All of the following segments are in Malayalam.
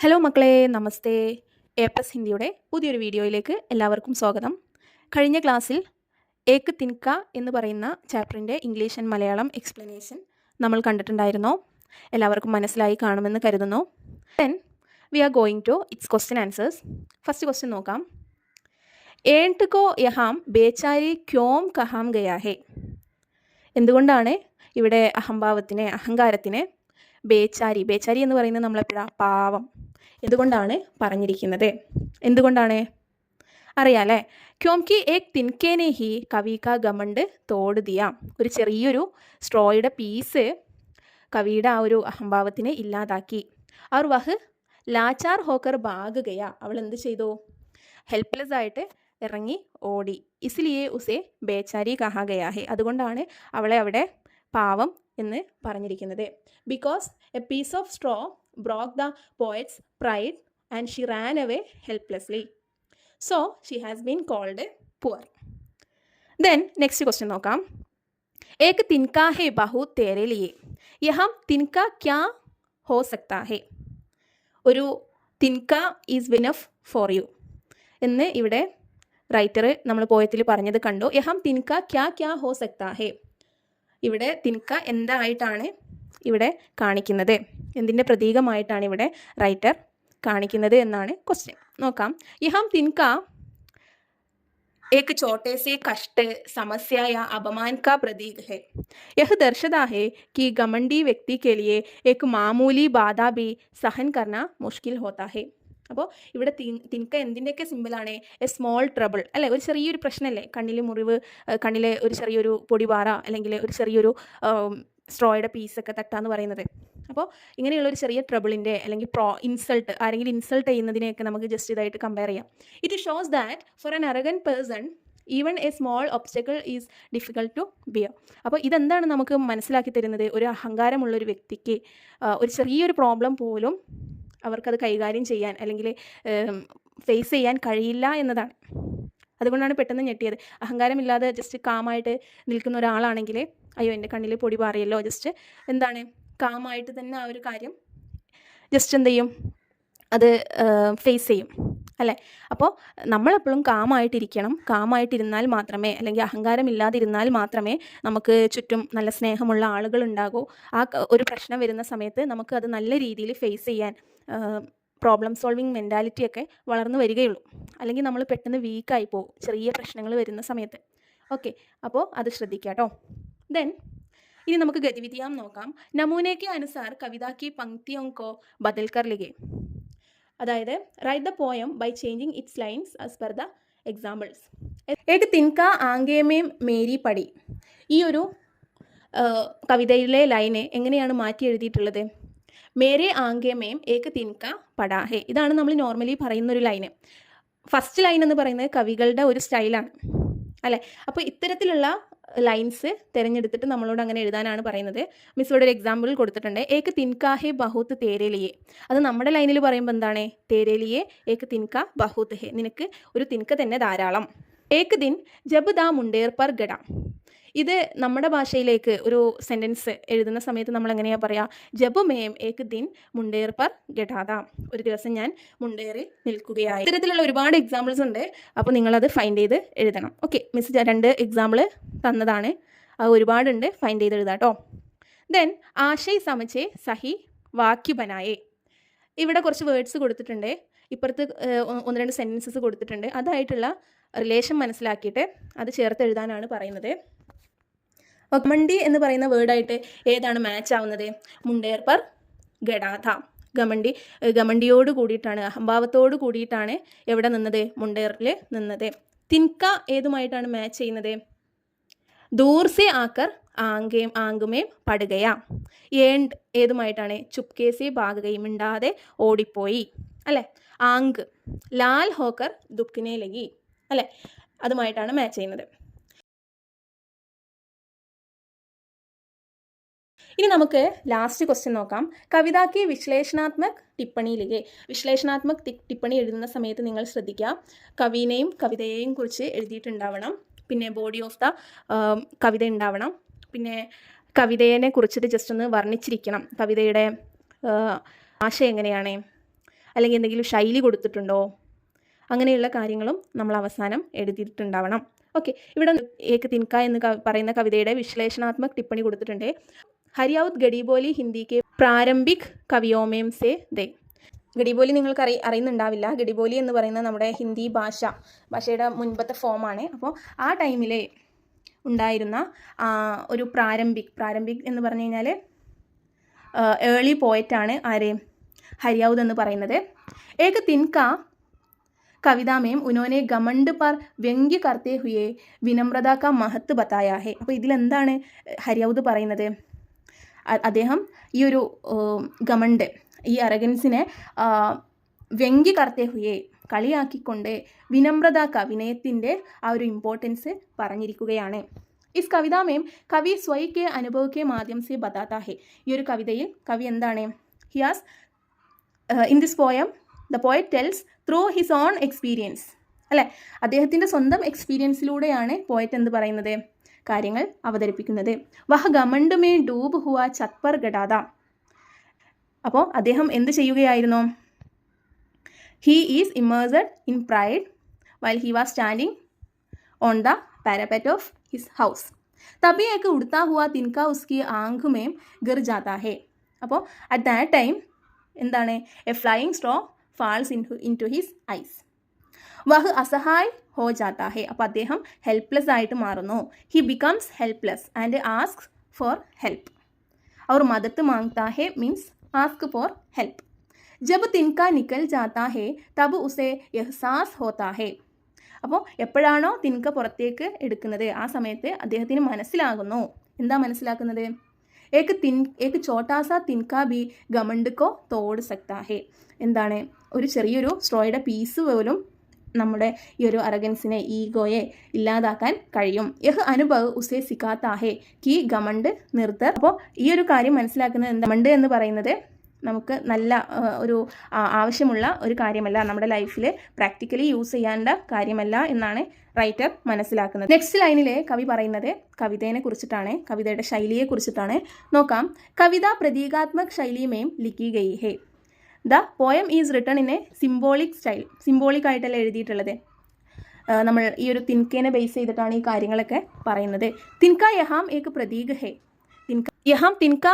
ഹലോ മക്കളെ. നമസ്തേ. എ പ്ലസ് ഹിന്ദിയുടെ പുതിയൊരു വീഡിയോയിലേക്ക് എല്ലാവർക്കും സ്വാഗതം. കഴിഞ്ഞ ക്ലാസ്സിൽ ഏക്ക് തിൻക എന്ന് പറയുന്ന ചാപ്റ്ററിന്റെ ഇംഗ്ലീഷ് ആൻഡ് മലയാളം എക്സ്പ്ലനേഷൻ നമ്മൾ കണ്ടിട്ടുണ്ടായിരുന്നോ. എല്ലാവർക്കും മനസ്സിലായി കാണുമെന്ന് കരുതുന്നു. Then we are going to its question answers first question നോക്കാം. ഏണ്ട് കോ യഹാം ബേച്ചാരി ക്യോം കഹാം ഗയാഹേ? എന്തുകൊണ്ടാണ് ഇവിടെ അഹംഭാവത്തിനെ അഹങ്കാരത്തിനെ ബേച്ചാരി ബേച്ചാരി എന്ന് പറയുന്നത് നമ്മളെപ്പോഴാ? പാവം. എന്തുകൊണ്ടാണ് പറഞ്ഞിരിക്കുന്നത്? എന്തുകൊണ്ടാണ്? അറിയാലേ. ക്യോംകി ഏക് തിൻകേനെ ഹി കവിക ഗമണ്ട് തോട് ദിയാം. ഒരു ചെറിയൊരു സ്ട്രോയുടെ പീസ് കവിയുടെ ആ ഒരു അഹംഭാവത്തിനെ ഇല്ലാതാക്കി. അവർ വഹ് ലാച്ചാർ ഹോക്കർ ഭാഗ് ഗയ. അവൾ എന്ത് ചെയ്തു? ഹെൽപ്ലെസ് ആയിട്ട് ഇറങ്ങി ഓടി. ഇസ്ലിയെ ഉസെ ബേച്ചാരി കഹാഗയാഹെ അതുകൊണ്ടാണ് അവളെ അവിടെ പാവം എന്ന് പറഞ്ഞിരിക്കുന്നത്. Because a piece of straw broke the poet's pride and she ran away helplessly. So she has been called poor. Then next question നോക്കാം. ഏക് തിൻക ഹേ ബഹു തേരെ ലിയെ. യഹാം തിൻക ക്യാ ഹോ സക്താ ഹേ. ഒരു തിൻക ഈസ് വിനഫ് ഫോർ യു. എന്ന് ഇവിടെ റൈറ്റർ നമ്മൾ പോയത്തിൽ പറഞ്ഞത് കണ്ടു. യഹം തിൻക ക്യാ ക്യാ ഹോ സക്താ ഹേ. ഇവിടെ തിൻക എന്തായിട്ടാണ് ഇവിടെ കാണിക്കുന്നത്? എന്തിൻ്റെ പ്രതീകമായിട്ടാണ് ഇവിടെ റൈറ്റർ കാണിക്കുന്നത് എന്നാണ് ക്വസ്റ്റ്യൻ നോക്കാം യഹാം തിൻക एक छोटे से कष्ट समस्या या अपमान का प्रतीक है यह दर्शाता है कि घमंडी व्यक्ति के लिए एक मामूली बाधा भी सहन करना मुश्किल होता है അപ്പോൾ ഇവിടെ തിൻ തിൻക എന്തിൻ്റെയൊക്കെ സിമ്പിളാണ് എ സ്മോൾ ട്രബിൾ അല്ലേ ഒരു ചെറിയൊരു പ്രശ്നമല്ലേ കണ്ണിൽ മുറിവ് ഏഹ് കണ്ണിലെ ഒരു ചെറിയൊരു പൊടിപാറ അല്ലെങ്കിൽ ഒരു ചെറിയൊരു സ്ട്രോയുടെ പീസൊക്കെ തട്ടാന്ന് പറയുന്നത് അപ്പോൾ ഇങ്ങനെയുള്ള ഒരു ചെറിയ ട്രബിളിന്റെ അല്ലെങ്കിൽ പ്രോ ഇൻസൾട്ട് ആരെങ്കിലും ഇൻസൾട്ട് ചെയ്യുന്നതിനെയൊക്കെ നമുക്ക് ജസ്റ്റ് ഇതായിട്ട് കമ്പയർ ചെയ്യാം. It shows that for an arrogant person even a small obstacle is difficult to bear അപ്പോൾ ഇതെന്താണ് നമുക്ക് മനസ്സിലാക്കി തരുന്നത്? ഒരു അഹങ്കാരമുള്ള ഒരു വ്യക്തിക്ക് ഒരു ചെറിയൊരു പ്രോബ്ലം പോലും അവർക്കത് കൈകാര്യം ചെയ്യാൻ അല്ലെങ്കിൽ ഫേസ് ചെയ്യാൻ കഴിയില്ല എന്നതാണ്. അതുകൊണ്ടാണ് പെട്ടെന്ന് ഞെട്ടിയത്. അഹങ്കാരമില്ലാതെ ജസ്റ്റ് കാമായിട്ട് നിൽക്കുന്ന ഒരാളാണെങ്കിൽ അയ്യോ എന്റെ കണ്ണിൽ പൊടി പാറിയല്ലോ ജസ്റ്റ് എന്താണ് കാമായിട്ട് തന്നെ ആ ഒരു കാര്യം ജസ്റ്റ് എന്ത് ചെയ്യും? അത് ഫേസ് ചെയ്യും അല്ലേ? അപ്പോൾ നമ്മളെപ്പോഴും കാമായിട്ടിരിക്കണം. കാമായിട്ടിരുന്നാൽ മാത്രമേ അല്ലെങ്കിൽ അഹങ്കാരമില്ലാതിരുന്നാൽ മാത്രമേ നമുക്ക് ചുറ്റും നല്ല സ്നേഹമുള്ള ആളുകൾ ഉണ്ടാകൂ. ആ ഒരു പ്രശ്നം വരുന്ന സമയത്ത് നമുക്ക് അത് നല്ല രീതിയിൽ ഫേസ് ചെയ്യാൻ പ്രോബ്ലം സോൾവിങ് മെന്റാലിറ്റിയൊക്കെ വളർന്നു വരികയുള്ളൂ. അല്ലെങ്കിൽ നമ്മൾ പെട്ടെന്ന് വീക്കായി പോകും. ചെറിയ പ്രശ്നങ്ങൾ വരുന്ന സമയത്ത്. ഓക്കെ അപ്പോൾ അത് ശ്രദ്ധിക്കാം കേട്ടോ ദെൻ ഇനി നമുക്ക് ഗതിവിധിയാം നോക്കാം. നമൂനയ്ക്ക് അനുസാർ കവിതാക്കി പങ്ക്തിയോങ്കോ ബദൽക്കർ ലിഗെ അതായത് right the poem by changing its lines as per the examples ഏക് തിൻക ആംഗേമേം മേരി പടി? ഈ ഒരു കവിതയിലെ ലൈന് എങ്ങനെയാണ് മാറ്റി എഴുതിയിട്ടുള്ളത്? മേരെ ആംഗേമേം ഏക് തിൻക പടാഹേ. ഇതാണ് നമ്മൾ നോർമലി പറയുന്ന ഒരു ലൈന് ഫസ്റ്റ് ലൈൻ എന്ന് പറയുന്നത് കവികളുടെ ഒരു സ്റ്റൈലാണ് അല്ലേ? അപ്പോൾ ഇത്തരത്തിലുള്ള ലൈൻസ് തിരഞ്ഞെടുത്തിട്ട് നമ്മളോട് അങ്ങനെ എഴുതാനാണ് പറയുന്നത്. മിസ് ഇവിടെ ഒരു എക്സാമ്പിൾ കൊടുത്തിട്ടുണ്ട്. ഏക്ക് തിൻകാഹേ ബഹൂത്ത് തേരേലിയെ. അത് നമ്മുടെ ലൈനിൽ പറയുമ്പോൾ എന്താണ്? തേരേലിയെ ഏക്ക് തിൻക ബഹൂത്ത് ഹെ. നിനക്ക് ഒരു തിൻക തന്നെ ധാരാളം. ഏക്ക് ദിൻ ജബ് ദാ മുണ്ടേർ പർ ഗഡ. ഇത് നമ്മുടെ ഭാഷയിലേക്ക് ഒരു സെന്റൻസ് എഴുതുന്ന സമയത്ത് നമ്മൾ എങ്ങനെയാണ് പറയുക ജബ് മേം ഏക് ദിൻ മുണ്ടേർ പർ ഗഡാദ ഒരു ദിവസം ഞാൻ മുണ്ടേറിൽ നിൽക്കുകയായി. ഇത്തരത്തിലുള്ള ഒരുപാട് എക്സാമ്പിൾസ് ഉണ്ട്. അപ്പോൾ നിങ്ങളത് ഫൈൻഡ് ചെയ്ത് എഴുതണം. ഓക്കെ മിസ് രണ്ട് എക്സാമ്പിൾ തന്നതാണ്. അത് ഒരുപാടുണ്ട്. ഫൈൻഡ് ചെയ്ത് എഴുതാം കേട്ടോ ദെൻ ആശയ് സമച്ചേ സഹി വാക്യു ബനായേ ഇവിടെ കുറച്ച് വേർഡ്സ് കൊടുത്തിട്ടുണ്ട്. ഇപ്പുറത്ത് ഒന്ന് രണ്ട് സെന്റൻസസ് കൊടുത്തിട്ടുണ്ട്. അതായിട്ടുള്ള റിലേഷൻ മനസ്സിലാക്കിയിട്ട് അത് ചേർത്ത് എഴുതാനാണ് പറയുന്നത്. മണ്ടി എന്ന് പറയുന്ന വേർഡായിട്ട് ഏതാണ് മാച്ച് ആവുന്നത്? മുണ്ടേർ പർ ഗഡാഥ. ഗമണ്ടി ഗമണ്ടിയോട് കൂടിയിട്ടാണ് അഹംഭാവത്തോട് കൂടിയിട്ടാണ് എവിടെ നിന്നത്? മുണ്ടേറിൽ നിന്നത്. തിൻക ഏതുമായിട്ടാണ് മാച്ച് ചെയ്യുന്നത്? ദൂർസെ ആക്കർ ആങ്കേം ആങ്കുമേം പടുകയാ. ഏണ്ട് ഏതുമായിട്ടാണ്? ചുപ്കേസെ ഭാഗകയും ഇണ്ടാതെ ഓടിപ്പോയി. അല്ലേ? ആങ്ക് ലാൽ ഹോക്കർ ദുഃഖിനെ ലഗി. അല്ലേ? അതുമായിട്ടാണ് മാച്ച് ചെയ്യുന്നത്. ഇനി നമുക്ക് ലാസ്റ്റ് ക്വസ്റ്റ്യൻ നോക്കാം. കവിതാക്ക് വിശ്ലേഷണാത്മക് ടിപ്പണിയിലേക്ക് വിശ്ലേഷണാത്മക് ടിപ്പണി എഴുതുന്ന സമയത്ത് നിങ്ങൾ ശ്രദ്ധിക്കുക കവിനെയും കവിതയെയും കുറിച്ച് എഴുതിയിട്ടുണ്ടാവണം. പിന്നെ ബോഡി ഓഫ് ദ കവിത ഉണ്ടാവണം. പിന്നെ കവിതയെ കുറിച്ചിട്ട് ജസ്റ്റ് ഒന്ന് വർണിച്ചിരിക്കണം. കവിതയുടെ ആശയം എങ്ങനെയാണ്? അല്ലെങ്കിൽ എന്തെങ്കിലും ശൈലി കൊടുത്തിട്ടുണ്ടോ? അങ്ങനെയുള്ള കാര്യങ്ങളും നമ്മൾ അവസാനം എഴുതിയിട്ടുണ്ടാവണം. ഓക്കെ ഇവിടെ ഏക് തിൻക എന്ന് പറയുന്ന കവിതയുടെ വിശ്ലേഷണാത്മക ടിപ്പണി കൊടുത്തിട്ടുണ്ട്. ഹരിയാവുത് ഗഡിബോലി ഹിന്ദിക്ക് പ്രാരംഭിക് കവിയോമേം സേ ദേ. ഗഡിബോലി നിങ്ങൾക്ക് അറി അറിയുന്നുണ്ടാവില്ല. ഗഡിബോലി എന്ന് പറയുന്ന നമ്മുടെ ഹിന്ദി ഭാഷ ഭാഷയുടെ മുൻപത്തെ ഫോമാണ് അപ്പോൾ ആ ടൈമിലെ ഉണ്ടായിരുന്ന ഒരു പ്രാരംഭിക് പ്രാരംഭിക് എന്ന് പറഞ്ഞു കഴിഞ്ഞാൽ ഏർലി പോയറ്റാണ് ആര്? ഹരിയാവുത് എന്ന് പറയുന്നത്. ഏക തിൻക कविता में उन्होंने घमंड पर व्यंग्य करते हुए വിനമ്രത കാ മഹത്ത് ബത്തായ ഹെ അപ്പോൾ ഇതിലെന്താണ് ഹരിയൗദ് പറയുന്നത് അ- അദ്ദേഹം ഈ ഒരു ഏം, ഗമണ്ട് ഈ അറഗൻസിനെ വ്യംഗ്യ കർത്തേ ഹുയെ കളിയാക്കിക്കൊണ്ട് വിനമ്രത ക വിനയത്തിൻ്റെ ആ ഒരു ഇമ്പോർട്ടൻസ് പറഞ്ഞിരിക്കുകയാണ് ഇസ് കവിതാമേം കവി സ്വയ്ക്ക് അനുഭവക്കെ മാധ്യം സെ ബതാത്ത ഹെ ഈ ഒരു കവിതയിൽ കവി എന്താണ് ഹിയാസ് in this poem the poet tells through his own experience അല്ലേ? അദ്ദേഹത്തിന്റെ സ്വന്തം എക്സ്പീരിയൻസിലൂടെയാണ് പോയറ്റ് എന്ന് പറയുന്നത്? കാര്യങ്ങൾ അവതരിപ്പിക്കുന്നത്. വഹ ഗമണ്ട് മേ ഡൂബ് ഹുവ ചത്പർ ഗഡാദ അപ്പോൾ അദ്ദേഹം എന്ത് ചെയ്യുകയായിരുന്നു? He is immersed in pride while he was standing on the parapet of his house തബി ഏക്ക് ഉടുത്താ ഹുവ തിൻക ഉസ്കി ആങ്കുമേം ഗിർ ജാതാ ഹേ. അപ്പോൾ അറ്റ് ദാറ്റ് ടൈം എന്താണ്? A flying straw falls in into his eyes ice വഹ് അസഹായ് ഹോ ജാത്താഹെ അപ്പോൾ അദ്ദേഹം ഹെൽപ്ലെസ് ആയിട്ട് മാറുന്നു. He becomes helpless and ask for help അവർ മദത്ത് മാങ്താഹെ മീൻസ് ആസ്ക് ഫോർ ഹെൽപ്പ് ജബ് തിൻക നിക്കൽ ജാത്താഹെ തബ് ഉസേ എഹ്സാസ് ഹോത്താഹെ അപ്പോൾ എപ്പോഴാണോ തിൻക പുറത്തേക്ക് എടുക്കുന്നത്? ആ സമയത്ത് അദ്ദേഹത്തിന് മനസ്സിലാകുന്നു. എന്താ മനസ്സിലാക്കുന്നത്? ഏക്ക് തിൻ ഏക്ക് ചോട്ടാസ തിൻക ബി ഗമണ്ടുക്കോ തോട് സക്താഹെ എന്താണ്? ഒരു ചെറിയൊരു സ്ട്രോയുടെ പീസ് പോലും നമ്മുടെ ഈ ഒരു അറഗൻസിനെ ഈഗോയെ ഇല്ലാതാക്കാൻ കഴിയും. യഹ് അനുഭവ് ഉസേ സിക്കാത്താഹേ കി ഗമണ്ട് നിർത്തർ. അപ്പോൾ ഈ ഒരു കാര്യം മനസ്സിലാക്കുന്നത് എന്താ? ഗമണ്ട് എന്ന് പറയുന്നത് നമുക്ക് നല്ല ഒരു ആവശ്യമുള്ള ഒരു കാര്യമല്ല. നമ്മുടെ ലൈഫിൽ പ്രാക്ടിക്കലി യൂസ് ചെയ്യേണ്ട കാര്യമല്ല എന്നാണ് റൈറ്റർ മനസ്സിലാക്കുന്നത്. നെക്സ്റ്റ് ലൈനിലെ കവി പറയുന്നത് കവിതയെ കുറിച്ചിട്ടാണ് കവിതയുടെ ശൈലിയെ കുറിച്ചിട്ടാണ്. നോക്കാം. കവിത പ്രതീകാത്മക് ശൈലിയുമേയും ലിക്കി ഗയി ഹേ the poem is written in a symbolic style symbolic ആയിട്ടല്ല എഴുതിയിട്ടുള്ളത്. നമ്മൾ ഈ ഒരു തിൻകേനെ ബേസ് ചെയ്തിട്ടാണ് ഈ കാര്യങ്ങളൊക്കെ പറയുന്നത്. തിൻക യഹാം ഏക് പ്രതീക് ഹേ. തിൻക യഹാം തിൻക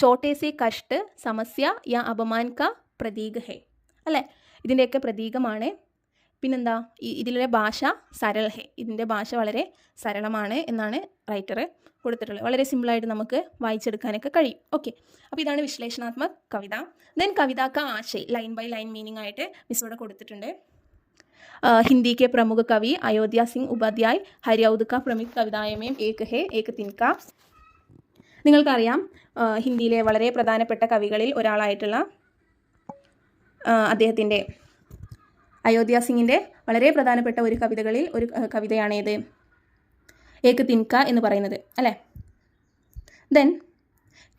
ചോട്ടേസി കഷ്ട് സമസ്യ യാ അപമാൻ ക പ്രതീക് ഹേ. അല്ലേ? ഇതിന്റെയൊക്കെ പ്രതീകമാണ്. പിന്നെന്താ ഈ ഇതിലെ ഭാഷ സരൾ ഹേ ഇതിൻ്റെ ഭാഷ വളരെ സരളമാണ് എന്നാണ് റൈറ്റർ കൊടുത്തിട്ടുള്ളത് വളരെ സിമ്പിളായിട്ട് നമുക്ക് വായിച്ചെടുക്കാനൊക്കെ കഴിയും ഓക്കെ അപ്പോൾ ഇതാണ് വിശ്ലേഷണാത്മക കവിത ദെൻ കവിത का ആശയ് ലൈൻ ബൈ ലൈൻ മീനിങ് ആയിട്ട് മിസ് ഇവിടെ കൊടുത്തിട്ടുണ്ട് ആ, ഹിന്ദി के प्रमुख कवि अयोध्या सिंह उपाध्याय हरियाउद का प्रमुख कविताएं में एक है एक तिनका നിങ്ങൾക്കറിയാം ആ, ഹിന്ദിയിലെ വളരെ പ്രധാനപ്പെട്ട കവികളിൽ ഒരാളായിട്ടുള്ള ആ, അദ്ദേഹത്തിൻ്റെ അയോധ്യ സിംഗിന്റെ വളരെ പ്രധാനപ്പെട്ട ഒരു കവിതകളിൽ ഒരു കവിതയാണേത്. ഏക്ക് തിൻക എന്ന് പറയുന്നത് അല്ലേ? ദെൻ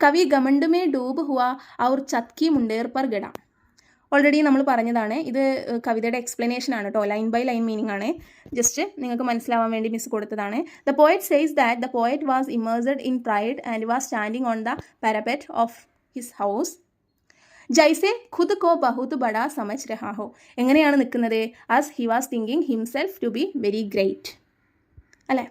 കവി ഗമണ്ടുമേ ഡൂബ് ഹുവ ഔർ ചത്കി മുണ്ടേർ പർ ഗഡ. ഓൾറെഡി നമ്മൾ പറഞ്ഞതാണ് ഇത് കവിതയുടെ എക്സ്പ്ലനേഷൻ ആണ് കേട്ടോ ലൈൻ ബൈ ലൈൻ മീനിങ് ആണ്. ജസ്റ്റ് നിങ്ങൾക്ക് മനസ്സിലാവാൻ വേണ്ടി മിസ് കൊടുത്തതാണ്. The poet says that the poet was immersed in pride and was standing on the parapet of his house ജൈസെ ഖുദ് കോ ബഹുത് ബഡ സമജ് രഹാ ഹോ. എങ്ങനെയാണ് നിൽക്കുന്നത്? As he was thinking himself to be very great അല്ലേ?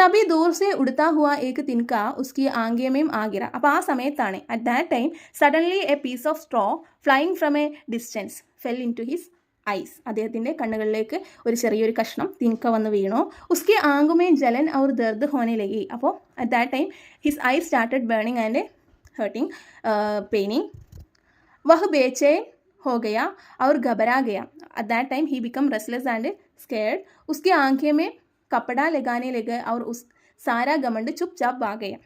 തബി ദൂർ സെ ഉടുത്താ ഹുവ ഏക്ക് തിൻക ഉസ്കി ആംഗ്യമേം ആകിറ അപ്പോൾ ആ സമയത്താണ് at that time suddenly a piece of straw flying from a distance fell into his eyes അദ്ദേഹത്തിന്റെ കണ്ണുകളിലേക്ക് ഒരു ചെറിയൊരു കഷ്ണം തിൻക വന്ന് വീണു. ഉസ്കി ആങ്കുമേ ജലൻ ഔർ ദർദ് ഹോനെ ലഗി. അപ്പോൾ at that time his eye started burning and hurting paining वह बेचैन हो गया और घबरा गया at that time he become restless and scared उसकी आंखें में कपड़ा लगाने लगे और उस सारा घमंड चुपचाप भाग गया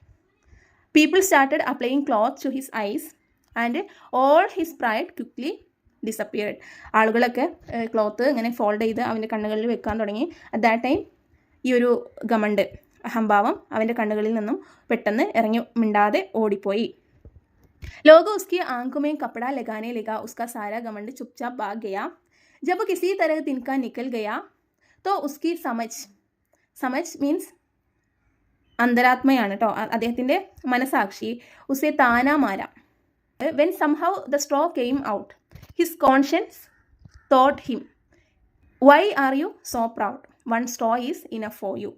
people started applying cloth to his eyes and all his pride quickly disappeared ആളുകളൊക്കെ ക്ലോത്ത് ഇങ്ങനെ ഫോൾഡ് ചെയ്ത് അവൻ്റെ കണ്ണുകളിൽ വെക്കാൻ തുടങ്ങി അറ്റ് ദാറ്റ് ടൈം ഈ ഒരു ഗമണ്ട് അഹംഭാവം അവൻ്റെ കണ്ണുകളിൽ നിന്നും പെട്ടെന്ന് ഇറങ്ങി മിണ്ടാതെ ഓടിപ്പോയി लोग उसकी आंखों में कपड़ा लगाने लगा उसका सारा घमंड चुपचाप भाग गया जब किसी तरह तिनका निकल गया तो उसकी समझ സമജ് മീൻസ് അന്തരാത്മയാണ് കേട്ടോ അദ്ദേഹത്തിൻ്റെ മനസാക്ഷി ഉസെ താനാ മാര when somehow the straw came out his conscience thought him why are you so proud one straw is enough for you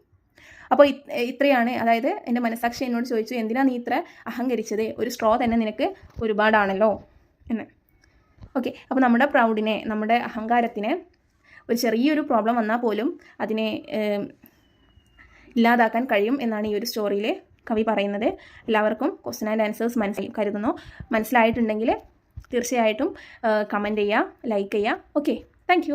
അപ്പോൾ ഇത്രയാണ്. അതായത് എന്റെ മനസാക്ഷി എന്നോട് ചോദിച്ചു എന്തിനാണ് നീ ഇത്ര അഹങ്കരിച്ചത്? ഒരു സ്ട്രോ തന്നെ നിനക്ക് ഒരുപാടാണല്ലോ? എന്ന്. ഓക്കെ അപ്പോൾ നമ്മുടെ പ്രൗഡിനെ നമ്മുടെ അഹങ്കാരത്തിന് ഒരു ചെറിയൊരു പ്രോബ്ലം വന്നാൽ പോലും അതിനെ ഇല്ലാതാക്കാൻ കഴിയും എന്നാണ് ഈ ഒരു സ്റ്റോറിയിൽ കവി പറയുന്നത്. എല്ലാവർക്കും ക്വസ്റ്റൻ ആൻഡ് ആൻസേഴ്സ് മനസ്സിലായി കരുതുന്നു. മനസ്സിലായിട്ടുണ്ടെങ്കിൽ തീർച്ചയായിട്ടും കമന്റ് ചെയ്യുക ലൈക്ക് ചെയ്യുക. Okay thank